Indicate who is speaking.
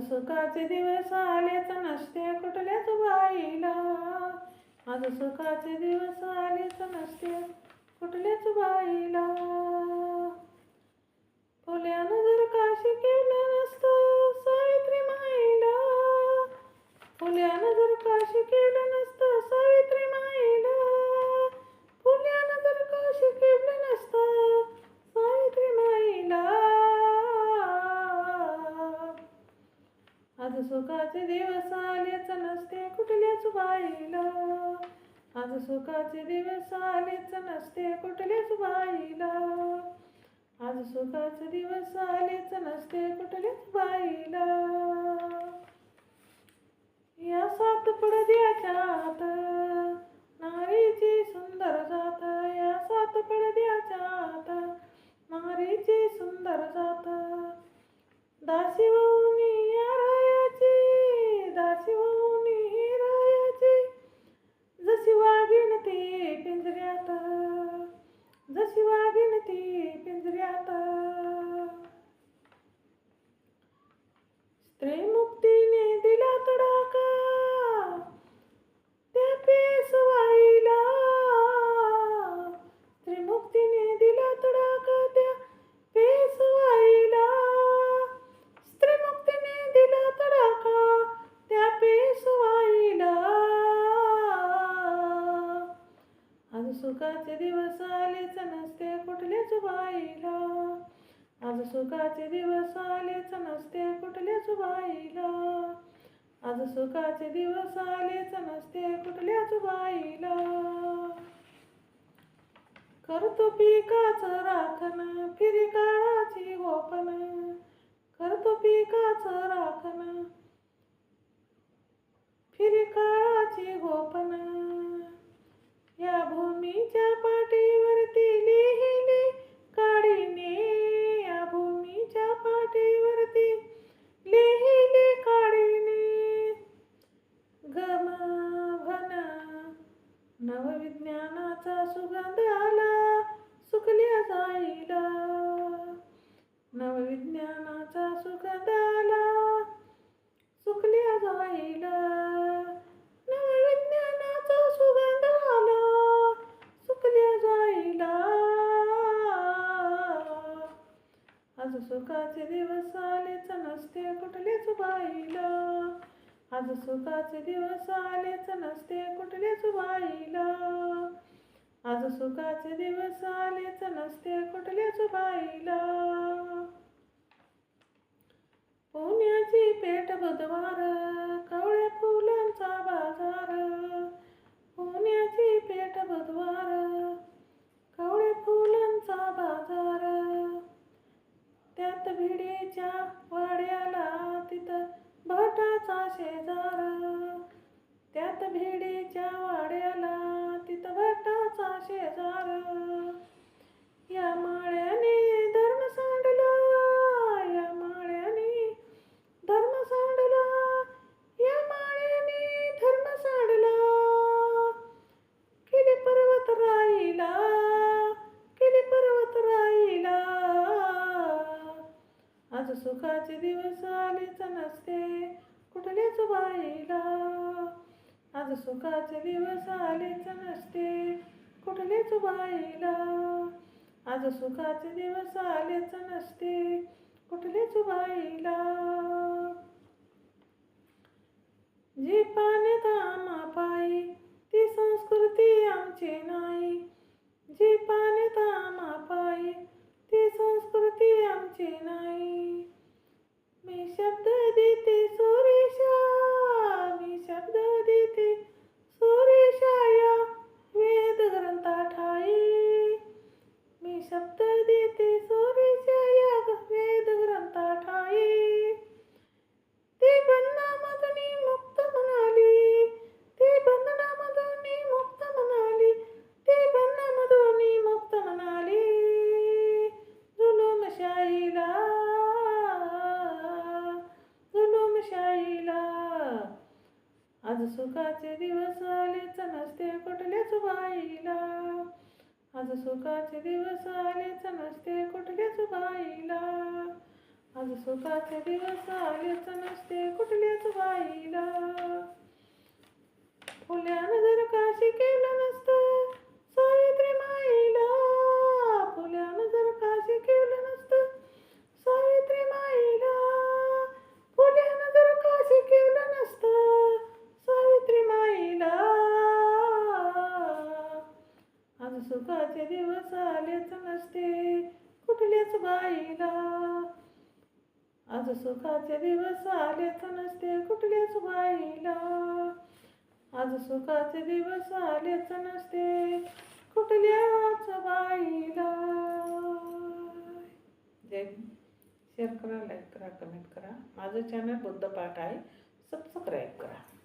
Speaker 1: सुखाचे दिवस आलेच नसते कुठल्याच बाईला. आज सुखाचे दिवस आलेच नसते आज सुखाचे दिवस आलेच नसते कुठल्याच बाईला. आज सुखाचे दिवस आलेच नसते कुठल्याच बाईला. आज सुखाचे दिवस आलेच नसते कुठल्याच बाईला. या सात पडद्याच्या आत नारीची सुंदर स्त्री दिला तडाखा. त्या पेसवाईला. त्रिमुक्तीने दिला तडाखा त्या पेसवाईला. स्त्रीमुक्तीने दिला तडाखा त्या पेसवाईला. आज सुखाचे दिवस आलेच नसते कुठल्याच बाईला. आज सुखाचे दिवस आलेच नसते कुठल्याच बाईला. आज सुखाचे दिवस आलेच नसते कुठल्याच बाईला. करतो पिकाचं राखण फिरी काळाची गोपन करतो पिकाचं राखण नवविज्ञानाचा सुगंध आला सुकल्या जाईला. नवविज्ञानाचा सुगंध आला सुकल्या जाईला. नवविज्ञानाचा सुगंध आला सुकल्या जाईला. आज सुखाचे दिवस आलेच नसते कुठलेच बाईला. आज सुखाचे दिवस आलेच नसते कुठलेच बाईला. आज सुखाचे दिवस आलेच नसते कुठल्याच बाईला. पुण्याची पेट बुधवार कवळ्या फुलांचा बाजार. सुखाचे दिवस आलेच नसते कुठल्याच बाईला. आज सुखाचे दिवस आलेच नसते कुठल्याच बाईला. आज सुखाचे दिवस आलेच नसते कुठल्याच बाईला. सुखाचे दिवस आलेच नसते कुठल्याच बाईला. आज सुखाचे दिवस आलेच नसते कुठल्याच बाईला. आज सुखाचे दिवस आलेच नसते कुठल्याच बाईला. फुल्यानं जर काशी केलं ते दिवस आलेच नसते कुठल्याच बाईला. आज सुखाचे दिवस आलेच नसते कुठल्याच बाईला. आज सुखाचे दिवस आलेच नसते कुठल्याच बाईला. जय शेअर करा लाईक करा कमेंट करा. माझं चॅनल बुद्ध पाठ आहे. सबस्क्राईब करा.